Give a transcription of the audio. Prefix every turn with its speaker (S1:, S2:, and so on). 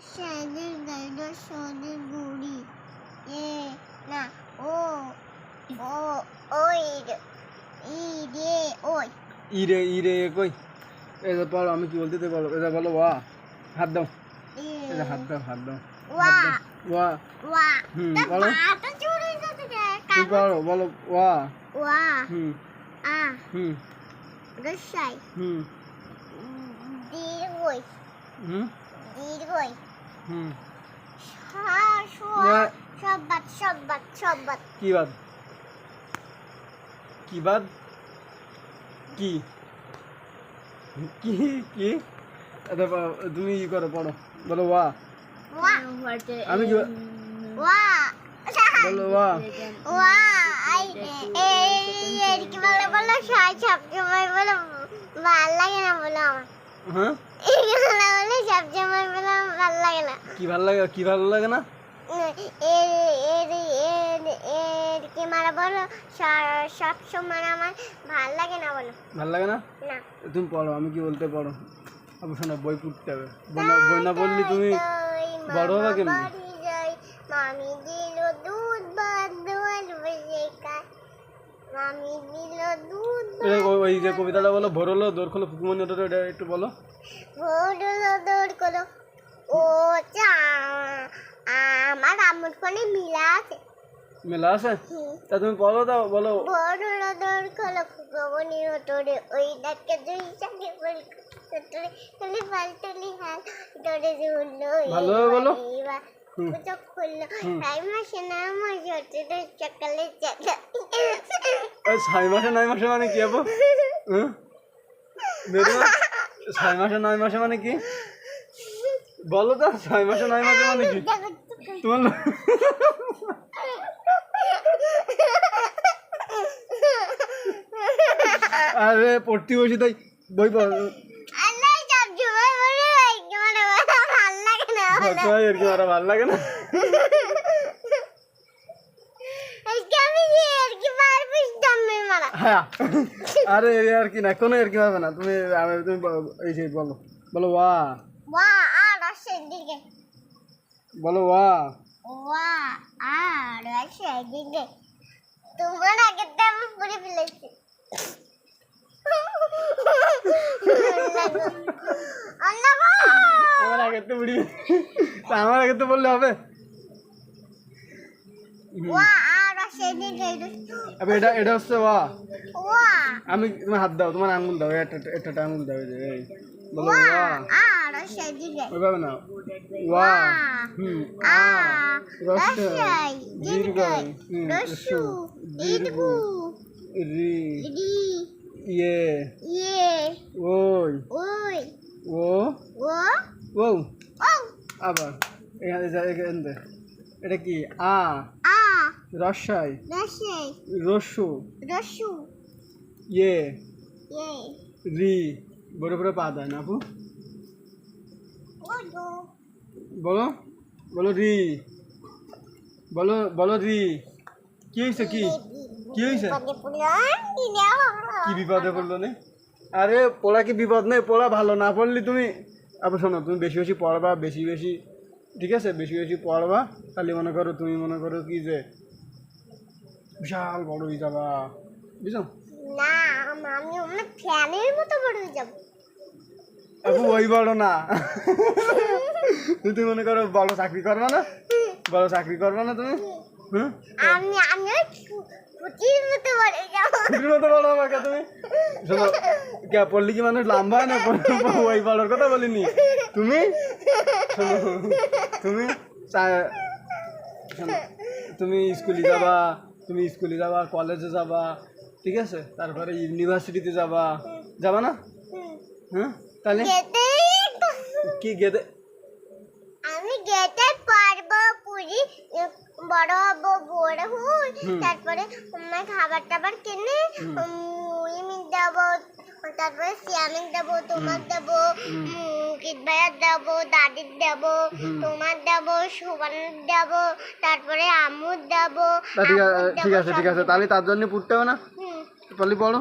S1: সেদিন গাইড সদি গুড়ি এ না ও ও ওই রে, ই রে ওই
S2: ইরে ইরে কই? এটা পড়ো আমি কি বলতে তো বলো? এটা বলো ওয়া। হাত দাও। এটা হাত দাও হাত দাও।
S1: ওয়া।
S2: ওয়া।
S1: ওয়া।
S2: হুম বলো। তুমি পারো বলো। ওয়া।
S1: ওয়া।
S2: হুম।
S1: আ।
S2: হুম।
S1: রসাই।
S2: হুম। হুম
S1: দীর্ঘই।
S2: হুম।
S1: হ্যাঁ
S2: ওয়া
S1: সব্বাত সব্বাত সব্বাত
S2: কি বাদ কি বাদ কি কি কি এটা প- তুমি ই করো পড়ো বলো ওয়া
S1: ওয়া
S2: আমি কি বল-
S1: ওয়া
S2: বলো ওয়া
S1: ওয়া আই এই এই কি বলে বলো সাই সব সময় বলো ভালো লাগে না বলো আমার
S2: হ্যাঁ
S1: এগুলো বলে সব সময় বলো আমার ভালো লাগে না।
S2: কি ভালো লাগে কি ভালো লাগে না?
S1: এর এর এর এর কি মারা বলো? সব সময় আমার ভালো লাগে না বলো।
S2: ভালো লাগে না?
S1: না।
S2: তুমি পড়ো আমি কি বলতে পারো? অবশ্য না বই পড়তে হবে। বই না বললি তুমি বড় হবে কেমনে?
S1: মামি দিল দুধ। মামি দিল দুধ
S2: ওই- যে কবিতাটা বলো ভোর দোর খোলো ফুকুমনি ওটা একটু বলো।
S1: ভোরল দৌড় করো ও চা আমার আম্মুর ফোনে মিলা আছে।
S2: মেলা আছে? তা তুমি পড়ো দাও বলো।
S1: দৌড় করো ফুকমনি ওটরে ওই ডাকে দুই চাকে বলি ফাল হাল
S2: ভালোভাবে বলো।
S1: খুললো। তাই মাসে না আমার সকালে চাকা
S2: এই ছয় মাসে নয় মাসে মানে কি হ্যাঁ ছয় মাসে নয় মাসে মানে কি? বলো তো, ছয় মাসে নয় মাসে মানে কি? তোমার আরে, পড়তে বসি তাই বই
S1: ভালো লাগে না।
S2: হ্যাঁ আরে আর কি না, কোনো আর কি হবে না। তুমি তুমি এই বলো। বলো, ওয়া।
S1: আসে দিকে
S2: বলো ওয়া
S1: ওয়া দিকে তোমার আগে তো আমি পড়ে ফেলেছি
S2: আমার আগে তো বুড়ি আমার আগে তো বললে হবে আবে এটা এটা হচ্ছে ওয়া
S1: ওয়া
S2: আমি তোমার হাত দাও তোমার আঙুল দাও এটা এটা আঙুল দাও এই বলো
S1: ওয়া
S2: ওইভাবে না ওয়া হুম আ
S1: রসাই রসু
S2: দীর্ঘ রি
S1: রি
S2: ইয়ে
S1: ইয়ে
S2: ওই
S1: ওই
S2: ও
S1: ও
S2: ও আবার এখানে এখান এটা কি আ
S1: আ
S2: রসাই
S1: রসাই
S2: রসু
S1: রসু
S2: ইয়ে
S1: ইয়ে
S2: রি বড় বড় পা দেয় না আপু বলো। বলো রি। বলো বলো রি। কি হয়েছে কি? কি হয়েছে? কি বিপদে পড়ল নে? আরে পড়া কি বিপদ নেই পড়া ভালো না পড়লি তুমি। আবার শোনো তুমি বেশি বেশি পড়বা বেশি বেশি ঠিক আছে? বেশি বেশি পড়বা খালি মনে করো তুমি মনে করো কি যে বিশাল বড় হয়ে যাবা। বুঝছ?
S1: না আমি ফ্যানের মতো পড়ে যাব।
S2: আপু ওই বড় না। তুমি মনে করো বড় চাকরি করবা না বড় চাকরি করবা না তুমি
S1: আমি আমি ফুটির মতো পড়ে যাব।
S2: খুশির মতো বড় হবে কে তুমি। শোনো কে পড়লি কি মানুষ লম্বা হয় না পড়- ওই বড়র কথা বলিনি। তুমি শোনো তুমি তুমি স্কুলে যাবা তুমি স্কুলে যাবা কলেজে যাবা ঠিক আছে? তারপরে ইউনিভার্সিটিতে যাবা যাবা না? হ্যাঁ? তাহলে?
S1: গেতে
S2: কি গেদে
S1: আমি গেতে পারব পুরি বড় হব বড় হই। তারপরে আমার খাবার টাবার কিনে মুড়ি দেবো তারপরে দেবো তোমার দেবো কিট ভাইয়ার দেবো দাদির দেবো তোমার দেবো সুবানের দেবো তারপরে আমুর দেবো
S2: ঠিক আছে ঠিক আছে তাহলে তার জন্য পড়তে হবে না পারলি পড়ো